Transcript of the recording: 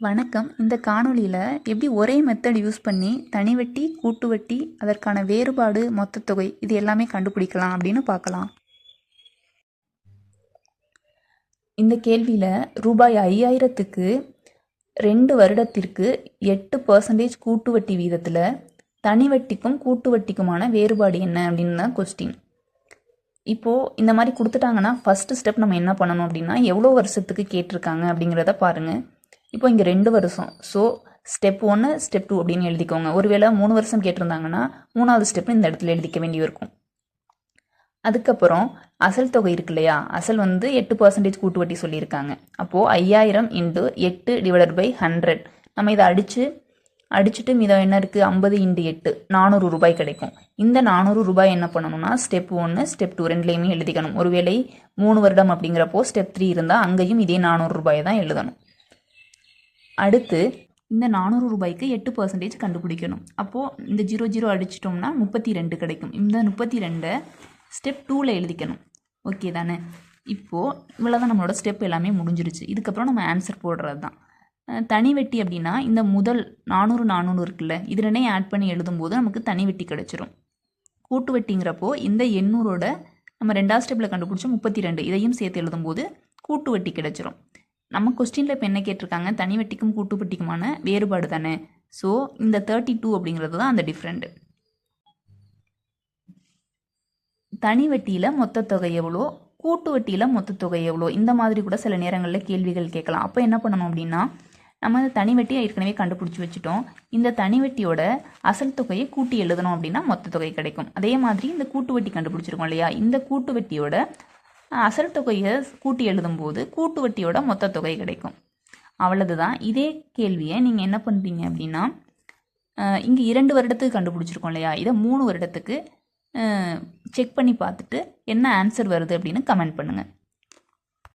வணக்கம். இந்த காணொளியில் எப்படி ஒரே மெத்தட் யூஸ் பண்ணி தனி வட்டி கூட்டு வட்டி அதற்கான வேறுபாடு மொத்த தொகை இது எல்லாமே கண்டுபிடிக்கலாம் அப்படின்னு பார்க்கலாம். இந்த கேள்வியில் ரூபாய் ஐயாயிரத்துக்கு ரெண்டு வருடத்திற்கு எட்டு பர்சன்டேஜ் கூட்டு வட்டி வீதத்தில் தனி வட்டிக்கும் கூட்டு வட்டிக்குமான வேறுபாடு என்ன அப்படின்னு தான் கொஸ்டின் இப்போது இந்த மாதிரி கொடுத்துட்டாங்கன்னா ஃபஸ்ட்டு ஸ்டெப் நம்ம என்ன பண்ணணும் அப்படின்னா எவ்வளோ வருஷத்துக்கு கேட்டிருக்காங்க அப்படிங்கிறத பாருங்கள் இப்போ இங்கே ரெண்டு வருஷம். ஸோ ஸ்டெப் ஒன்று ஸ்டெப் டூ அப்படின்னு எழுதிக்கோங்க. ஒருவேளை மூணு வருஷம் கேட்டிருந்தாங்கன்னா மூணாவது ஸ்டெப் இந்த இடத்துல எழுதிக்க வேண்டியிருக்கும். அதுக்கப்புறம் அசல் தொகை இருக்கு இல்லையா? அசல் வந்து எட்டு பர்சன்டேஜ் கூட்டு வட்டி சொல்லியிருக்காங்க. அப்போது ஐயாயிரம் இன்ட்டு எட்டு டிவைடட் பை ஹண்ட்ரட் நம்ம இதை அடித்து அடிச்சுட்டு மீதம் என்ன இருக்குது ஐம்பது இன்ட்டு எட்டு. நானூறு ரூபாய் கிடைக்கும். இந்த நானூறு ரூபாய் என்ன பண்ணணும்னா ஸ்டெப் ஒன்று ஸ்டெப் டூ ரெண்டுலேயுமே எழுதிக்கணும். ஒருவேளை மூணு வருடம் அப்படிங்கிறப்போ ஸ்டெப் த்ரீ இருந்தால் அங்கேயும் இதே நானூறு ரூபாயை தான் எழுதணும். அடுத்து இந்த நானூறு ரூபாய்க்கு எட்டு பர்சன்டேஜ் கண்டுபிடிக்கணும். அப்போது இந்த ஜீரோ ஜீரோ அடிச்சிட்டோம்னா முப்பத்தி ரெண்டு கிடைக்கும். இந்த முப்பத்தி ரெண்டை ஸ்டெப் டூவில் எழுதிக்கணும். ஓகே தானே? இப்போது இவ்வளோதான் நம்மளோட ஸ்டெப் எல்லாமே முடிஞ்சிருச்சு. இதுக்கப்புறம் நம்ம ஆன்சர் போடுறது தான் தனி வெட்டி அப்படின்னா இந்த முதல் நானூறு நானூறு இருக்குல்ல இது ரெண்டே ஆட் பண்ணி எழுதும்போது நமக்கு தனி வெட்டி கிடச்சிரும். கூட்டு வெட்டிங்கிறப்போ இந்த எண்ணூறோட நம்ம ரெண்டாவது ஸ்டெப்பில் கண்டுபிடிச்ச முப்பத்தி ரெண்டு இதையும் சேர்த்து எழுதும்போது கூட்டு வெட்டி கிடச்சிரும். நம்ம கொஸ்டினில் இப்போ என்ன கேட்டிருக்காங்க? தனி வட்டிக்கும் கூட்டு வட்டிக்குமான வேறுபாடு தானே? ஸோ இந்த தேர்ட்டி டூ அப்படிங்கிறது தான் அந்த டிஃப்ரெண்ட் தனி வட்டியில் மொத்த தொகை எவ்வளோ? கூட்டு வட்டியில் மொத்த தொகை எவ்வளோ? இந்த மாதிரி கூட சில நேரங்களில் கேள்விகள் கேட்கலாம். அப்போ என்ன பண்ணணும் அப்படின்னா நம்ம இந்த தனி வட்டியை ஏற்கனவே கண்டுபிடிச்சி வச்சுட்டோம். இந்த தனி வட்டியோட அசல் தொகையை கூட்டி எழுதணும் அப்படின்னா மொத்த தொகை கிடைக்கும். அதே மாதிரி இந்த கூட்டு வட்டி கண்டுபிடிச்சிருக்கோம் இல்லையா? இந்த கூட்டு வட்டியோட அசல் தொகையை கூட்டி எழுதும்போது கூட்டு வட்டியோட மொத்த தொகை கிடைக்கும். அவ்வளவு தான் இதே கேள்வியை நீங்கள் என்ன பண்ணுறீங்க அப்படின்னா இங்கே இரண்டு வருடத்துக்கு கண்டுபிடிச்சிருக்கோம் இல்லையா? இதை மூணு வருடத்துக்கு செக் பண்ணி பார்த்துட்டு என்ன ஆன்சர் வருது அப்படின்னு கமெண்ட் பண்ணுங்கள்